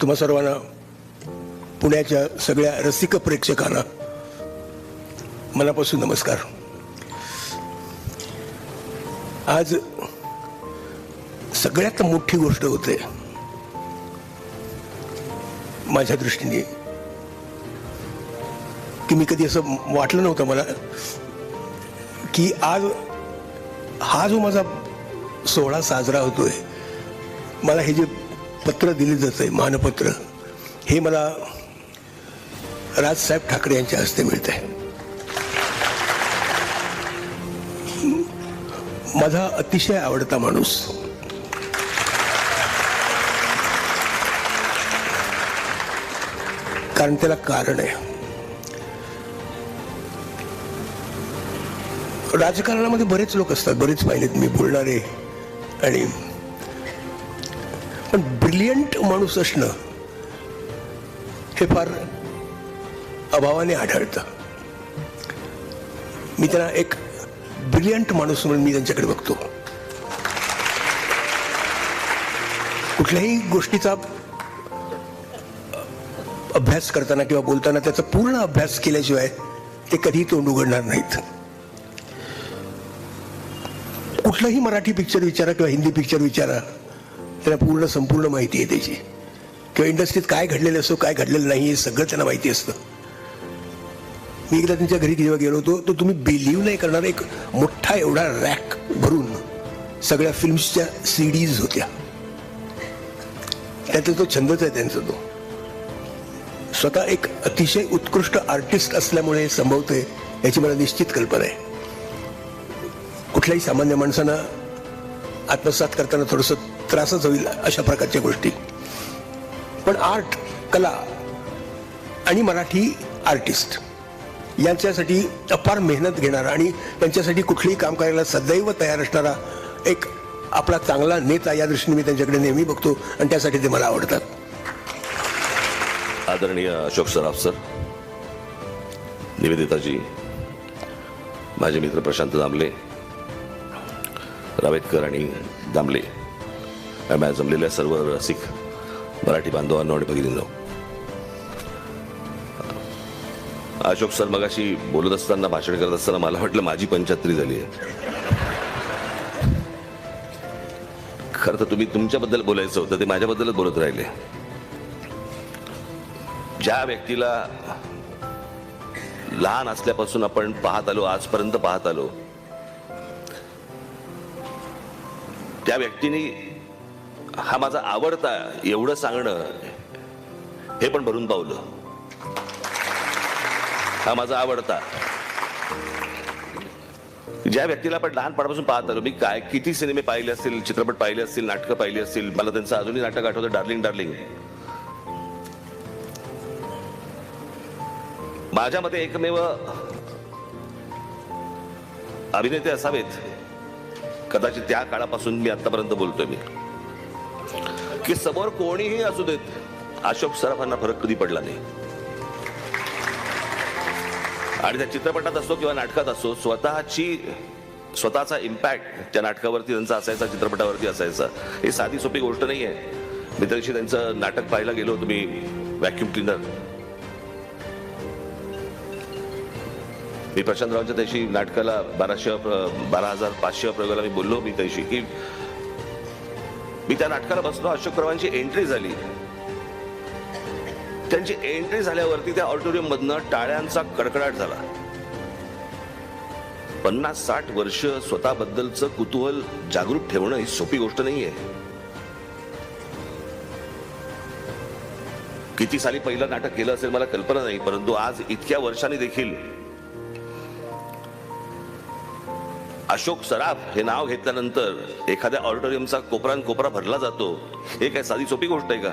तुम्हा सर्वांना पुण्याच्या सगळ्या रसिक प्रेक्षकांना मनापासून नमस्कार. आज सगळ्यात मोठी गोष्ट होते. माझ्या दृष्टीने. की मी कधी असं वाटलं नव्हतं मला की आज हा जो माझा सोहळा साजरा होतोय मला हे जे पत्र दिले जाते आहे मानपत्र. हे मला राजसाहेब ठाकरे यांच्या हस्ते मिळत आहे माझा अतिशय आवडता माणूस कारण त्याला कारण आहे. राजकारणामध्ये बरेच लोक असतात बरेच पाहिलेत मी बोलणारे आणि पण ब्रिलियंट माणूस असणं हे फार अभावाने आढळतं. मी त्यांना एक ब्रिलियंट माणूस म्हणून मी त्यांच्याकडे बघतो. कुठल्याही गोष्टीचा अभ्यास करताना किंवा बोलताना त्याचा पूर्ण अभ्यास केल्याशिवाय ते कधीही तोंड उघडणार नाहीत. कुठलाही मराठी पिक्चर विचारा किंवा हिंदी पिक्चर विचारा त्यांना पूर्ण संपूर्ण माहिती आहे त्याची. किंवा इंडस्ट्रीत काय घडलेलं असतो काय घडलेलं नाही हे सगळं त्यांना माहिती असतं. मी एकदा त्यांच्या घरी जेव्हा गेलो होतो तर तुम्ही बिलीव्ह नाही करणार एक मोठा एवढा रॅक भरून सगळ्या फिल्म्सच्या सीडीज होत्या. त्याचा तो छंदच आहे त्यांचा तो. स्वतः एक अतिशय उत्कृष्ट आर्टिस्ट असल्यामुळे हे संभवतंय याची मला निश्चित कल्पना आहे. कुठल्याही सामान्य माणसानं आत्मसात करताना थोडस त्रासच होईल अशा प्रकारच्या गोष्टी. पण आर्ट कला आणि मराठी आर्टिस्ट यांच्यासाठी अपार मेहनत घेणारा आणि त्यांच्यासाठी कुठलीही काम करायला सदैव तयार असणारा एक आपला चांगला नेता या दृष्टीने मी त्यांच्याकडे नेहमी बघतो आणि त्यासाठी ते मला आवडतात. आदरणीय अशोक सराफ सर निवेदिताजी माझे मित्र प्रशांत दामले रावेतकर आणि दामले. आम्ही जमलेल्या सर्व रसिक मराठी बांधवांना आणि भगिनींनो अशोक सर मगाशी बोलत असताना भाषण करत असताना मला वाटलं माझी पंच्याहत्तरी झाली आहे. खरं तर तुम्ही तुमच्याबद्दल बोलायचं होतं ते माझ्याबद्दलच बोलत राहिले. ज्या व्यक्तीला लहान असल्यापासून आपण पाहत आलो आजपर्यंत पाहत आलो त्या व्यक्तीने हा माझा आवडता एवढं सांगणं हे पण भरून पावलं. हा माझा आवडता. ज्या व्यक्तीला आपण लहानपणापासून पाहत आलो मी काय किती सिनेमे पाहिले असतील चित्रपट पाहिले असतील नाटकं पाहिली असतील मला त्यांचं अजूनही नाटक आठवतं डार्लिंग डार्लिंग माझ्या मते एकमेव अभिनेते असावेत. कदाचित त्या काळापासून मी आतापर्यंत बोलतोय मी. की समोर कोणीही असू देत अशोक सराफांना फरक कधी पडला नाही. आणि त्या चित्रपटात असो किंवा नाटकात असो स्वतःची स्वतःचा इम्पॅक्ट त्या नाटकावरती त्यांचा असायचा चित्रपटावरती असायचा ही साधी सोपी गोष्ट नाही आहे मी त्या त्यांचं नाटक पाहायला गेलो होतो मी व्हॅक्युम क्लिनर मी प्रशांतरावांच्या त्याशी नाटकाला बाराशे बारा हजार पाचशे प्रयोगाला मी बोललो मी त्याशी की मी त्या नाटकाला बसलो. अशोकरावांची एंट्री झाली. त्यांची एंट्री झाल्यावरती त्या ऑडिटोरियम मधनं टाळ्यांचा कडकडाट झाला. पन्नास साठ वर्ष स्वतःबद्दलचं कुतूहल जागृत ठेवणं ही सोपी गोष्ट नाहीये. किती साली पहिलं नाटक केलं असेल मला कल्पना नाही परंतु आज इतक्या वर्षांनी देखील अशोक सराफ हे नाव घेतल्यानंतर एखाद्या ऑडिटोरियमचा कोपरान कोपरा भरला जातो. हे काय साधी सोपी गोष्ट आहे का?